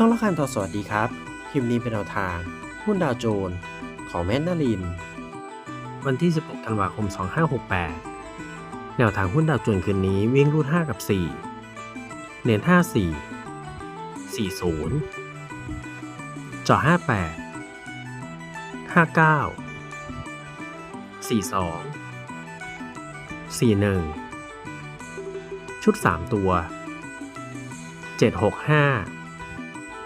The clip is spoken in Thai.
ช่องละคันทอสวัสดีครับ คลิปนี้เป็นแนวทาง หุ้นดาวโจนส์ของแมนนาลิน วันที่ 16 ธันวาคม 2568 แนวทางหุ้นดาวโจนส์คืนนี้วิ่งรูด 5 กับ 4 เน้น54 40จาะ58 59 42 41 ชุด 3 ตัว 765